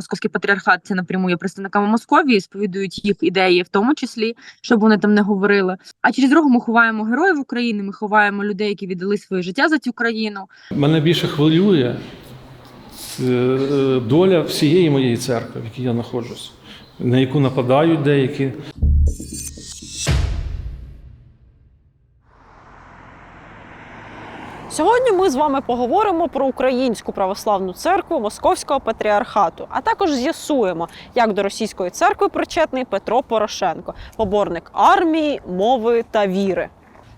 московський патріархат це напряму є представниками Московії, сповідують їх ідеї, в тому числі, щоб вони там не говорили. А через дорогу ми ховаємо героїв України, ми ховаємо людей, які віддали своє життя за цю країну. Мене більше хвилює е, доля всієї моєї церкви, в якій я знаходжусь, на яку нападають деякі. Сьогодні ми з вами поговоримо про українську православну церкву Московського патріархату, а також з'ясуємо, як до російської церкви причетний Петро Порошенко, поборник армії, мови та віри.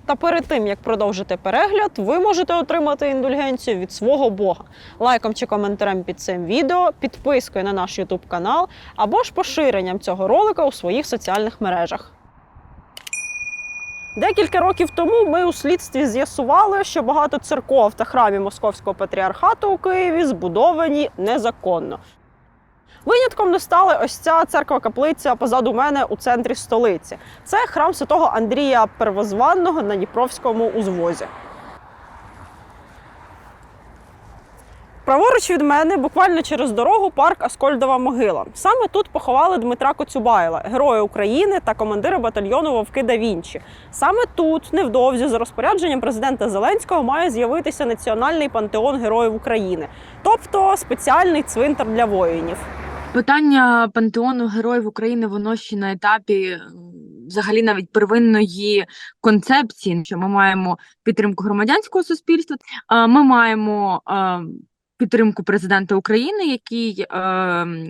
Та перед тим як продовжити перегляд, ви можете отримати індульгенцію від свого Бога лайком чи коментарем під цим відео, підпискою на наш YouTube канал або ж поширенням цього ролика у своїх соціальних мережах. Декілька років тому ми у слідстві з'ясували, що багато церков та храмів Московського патріархату у Києві збудовані незаконно. Винятком не стала ось ця церква-каплиця позаду мене у центрі столиці. Це храм святого Андрія Первозванного на Дніпровському узвозі. Праворуч від мене, буквально через дорогу, парк Аскольдова могила. Саме тут поховали Дмитра Коцюбайла, героя України та командира батальйону Вовки да Вінчі. Саме тут, невдовзі, за розпорядженням президента Зеленського, має з'явитися національний пантеон героїв України, тобто спеціальний цвинтар для воїнів. Питання пантеону героїв України воно ще на етапі взагалі навіть первинної концепції, що ми маємо підтримку громадянського суспільства, ми маємо підтримку президента України, який е,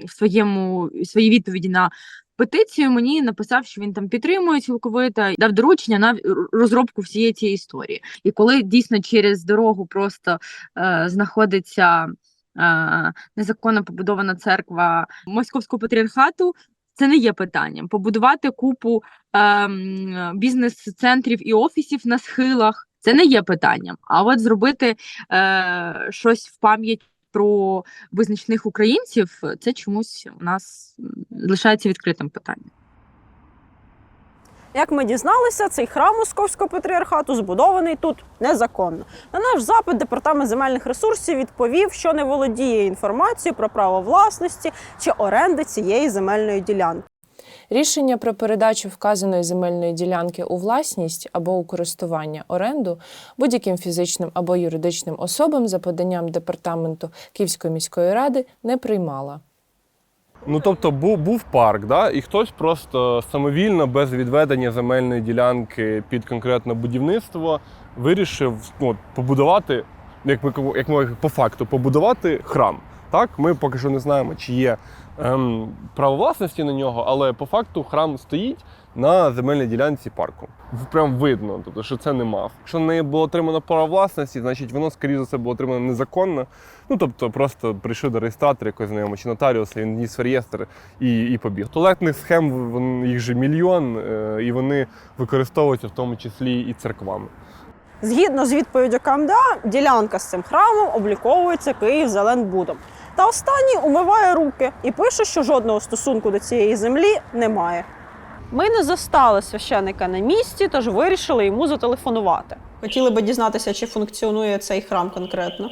в своєму своїй відповіді на петицію мені написав, що він там підтримує цілковито, і дав доручення на розробку всієї цієї історії. І коли дійсно через дорогу просто е, знаходиться е, незаконно побудована церква московського патріархату. Це не є питанням. Побудувати купу ем, бізнес-центрів і офісів на схилах це не є питанням. А от зробити е, щось в пам'ять про визначних українців, це чомусь у нас лишається відкритим питанням. Як ми дізналися, цей храм Московського патріархату збудований тут незаконно. На наш запит департамент земельних ресурсів відповів, що не володіє інформацією про право власності чи оренди цієї земельної ділянки. Рішення про передачу вказаної земельної ділянки у власність або у користування оренду будь-яким фізичним або юридичним особам за поданням департаменту Київської міської ради не приймала. Ну тобто був, був парк, да, і хтось просто самовільно, без відведення земельної ділянки під конкретне будівництво, вирішив ну, побудувати, як ми як ми по факту, побудувати храм. Так, ми поки що не знаємо, чи є ем, право власності на нього, але по факту храм стоїть на земельній ділянці парку. Прям видно, тобто, що це не мав. Якщо неї було отримано право власності, значить воно, скоріше за все, було отримано незаконно. Ну тобто, просто прийшли до реєстратора якогось знайомого чи нотаріуса, він ніс реєстр і, і побіг. Туалетних схем їх же мільйон, е, і вони використовуються в тому числі і церквами. Згідно з відповіддю КМДА, ділянка з цим храмом обліковується Київзеленбудом. Та останній умиває руки і пише, що жодного стосунку до цієї землі немає. Ми не застали священика на місці, тож вирішили йому зателефонувати. Хотіли би дізнатися, чи функціонує цей храм конкретно.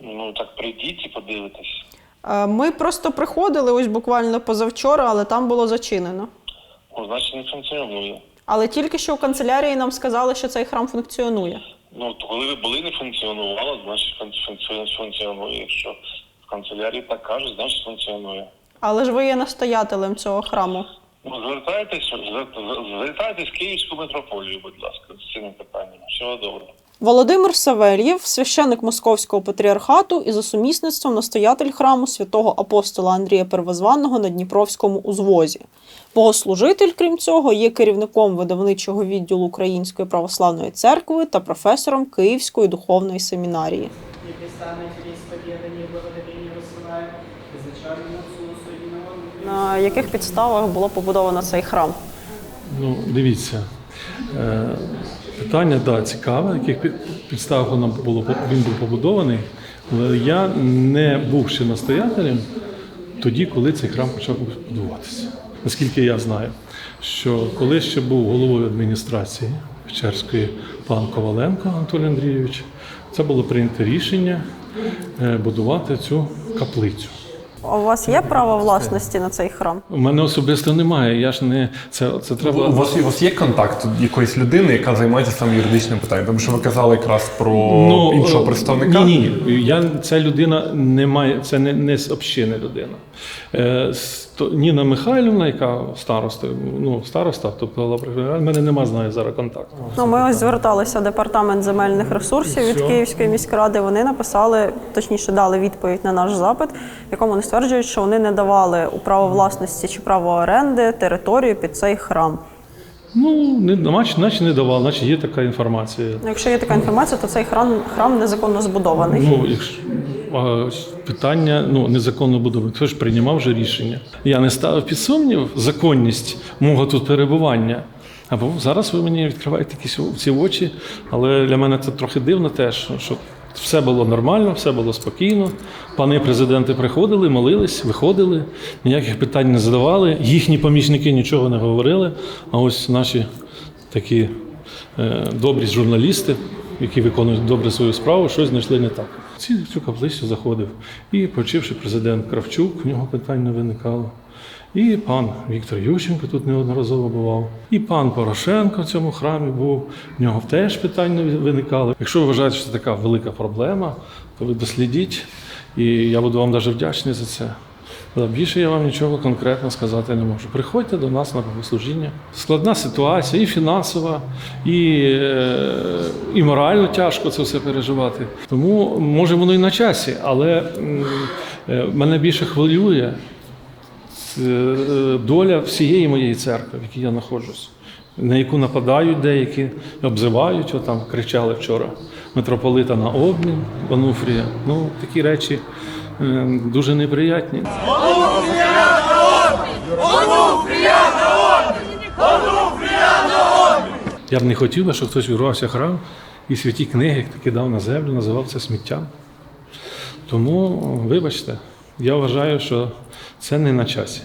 Ну так прийдіть і подивитесь. Е, Ми просто приходили ось буквально позавчора, але там було зачинено. Значить не функціонує. Але тільки що в канцелярії нам сказали, що цей храм функціонує. Ну, то коли ви були, не функціонувало, значить функці- функці- функціонує. Якщо в канцелярії так кажуть, значить функціонує. Але ж ви є настоятелем цього храму. Ну, звертайтесь, звер- звертайтесь в Київську митрополію, будь ласка, з цими питаннями. Всього доброго. Володимир Савельєв, священник Московського патріархату і за сумісництвом настоятель храму святого апостола Андрія Первозванного на Дніпровському узвозі. Богослужитель, крім цього, є керівником видавничого відділу Української православної церкви та професором Київської духовної семінарії. На яких підставах було побудовано цей храм? Ну, дивіться, е, питання да, цікаве, яких під- підставах воно було він був побудований. Але я не був ще настоятелем тоді, коли цей храм почав будуватися. Наскільки я знаю, що коли ще був головою адміністрації Печерської пан Коваленко Анатолій Андрійович, це було прийнято рішення е, будувати цю каплицю. А у вас є право власності на цей храм? У мене особисто немає. Я ж не це, це треба. У вас, у вас є контакт якоїсь людини, яка займається саме юридичним питанням? Тому що ви казали якраз про іншого е, представника. Ні, ні. Я, ця людина не має, це не, не з общини людина. Е, сто- Ніна Михайлівна, яка староста, ну, староста, тобто в мене немає з нею зараз контакту. Ну, ми ось зверталися в департамент земельних ресурсів від Все. Київської міськради. Вони написали, точніше, дали відповідь на наш запит, в якому стверджують, що вони не давали у право власності чи право оренди територію під цей храм. Ну, не, наче, наче не давав, наче є така інформація. Ну, Якщо є така інформація, то цей храм храм незаконно збудований. Ну, якщо а, питання ну, незаконно будови, хто ж приймав вже рішення. Я не ставив під сумнів законність мого тут перебування. Або зараз ви мені відкриваєте якісь ці очі, але для мене це трохи дивно теж, що все було нормально, все було спокійно. Пани президенти приходили, молились, виходили, ніяких питань не задавали. Їхні помічники нічого не говорили. А ось наші такі е, добрі журналісти, які виконують добре свою справу, щось знайшли не так. Ці цю каплицю заходив. І почивши президент Кравчук, в нього питань не виникало. І пан Віктор Ющенко тут неодноразово бував. І пан Порошенко в цьому храмі був. В нього теж питань не виникало. Якщо ви вважаєте, що це така велика проблема, то ви дослідіть. І я буду вам дуже вдячний за це. Але більше я вам нічого конкретно сказати не можу. Приходьте до нас на богослужіння. Складна ситуація, і фінансова, і, е, і морально тяжко це все переживати. Тому може воно і на часі, але е, мене більше хвилює доля всієї моєї церкви, в якій я знаходжусь, на яку нападають деякі, обзивають, там кричали вчора митрополита на обмін Онуфрія. Ну, такі речі е, дуже неприятні. Я б не хотів, би, щоб хтось увірвався храм і святі книги кидав на землю, називав це сміттям. Тому, вибачте, я вважаю, що це не на часі.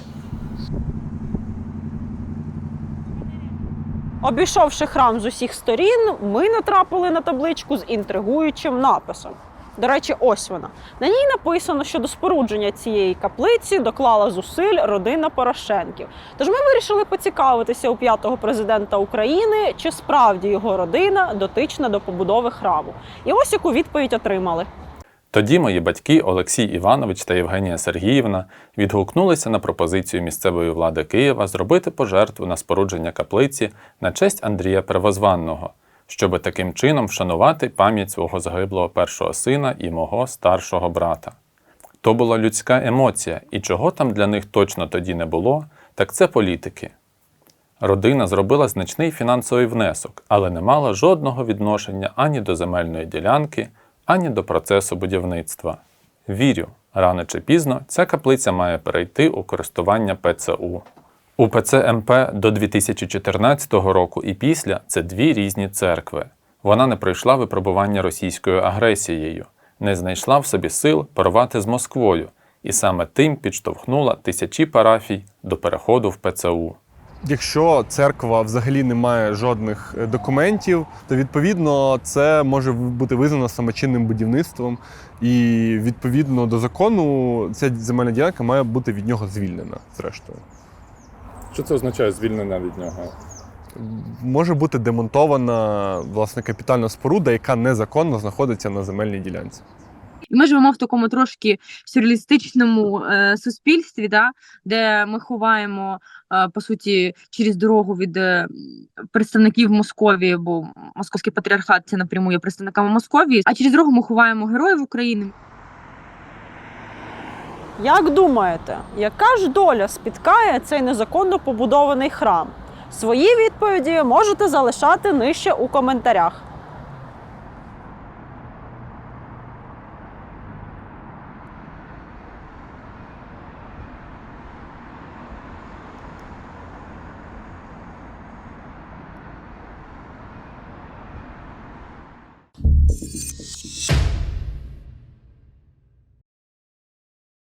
Обійшовши храм з усіх сторін, ми натрапили на табличку з інтригуючим написом. До речі, ось вона. На ній написано, що до спорудження цієї каплиці доклала зусиль родина Порошенків. Тож ми вирішили поцікавитися у п'ятого президента України, чи справді його родина дотична до побудови храму. І ось яку відповідь отримали. Тоді мої батьки Олексій Іванович та Євгенія Сергіївна відгукнулися на пропозицію місцевої влади Києва зробити пожертву на спорудження каплиці на честь Андрія Первозванного, щоби таким чином вшанувати пам'ять свого загиблого першого сина і мого старшого брата. То була людська емоція, і чого там для них точно тоді не було, так це політики. Родина зробила значний фінансовий внесок, але не мала жодного відношення ані до земельної ділянки, ані до процесу будівництва. Вірю, рано чи пізно ця каплиця має перейти у користування ПЦУ. У ПЦМП до 2014 року і після це дві різні церкви. Вона не пройшла випробування російською агресією, не знайшла в собі сил порвати з Москвою, і саме тим підштовхнула тисячі парафій до переходу в ПЦУ. Якщо церква взагалі не має жодних е, документів, то відповідно це може бути визнано самочинним будівництвом, і відповідно до закону ця земельна ділянка має бути від нього звільнена. Зрештою, Що це означає звільнення від нього? може бути демонтована власне капітальна споруда, яка незаконно знаходиться на земельній ділянці. І ми живемо в такому трошки сюрреалістичному е, суспільстві, да, де ми ховаємо е, по суті через дорогу від е, представників Московії, бо московський патріархат це напряму є представниками Московії. А через дорогу ми ховаємо героїв України. Як думаєте, яка ж доля спіткає цей незаконно побудований храм? Свої відповіді можете залишати нижче у коментарях.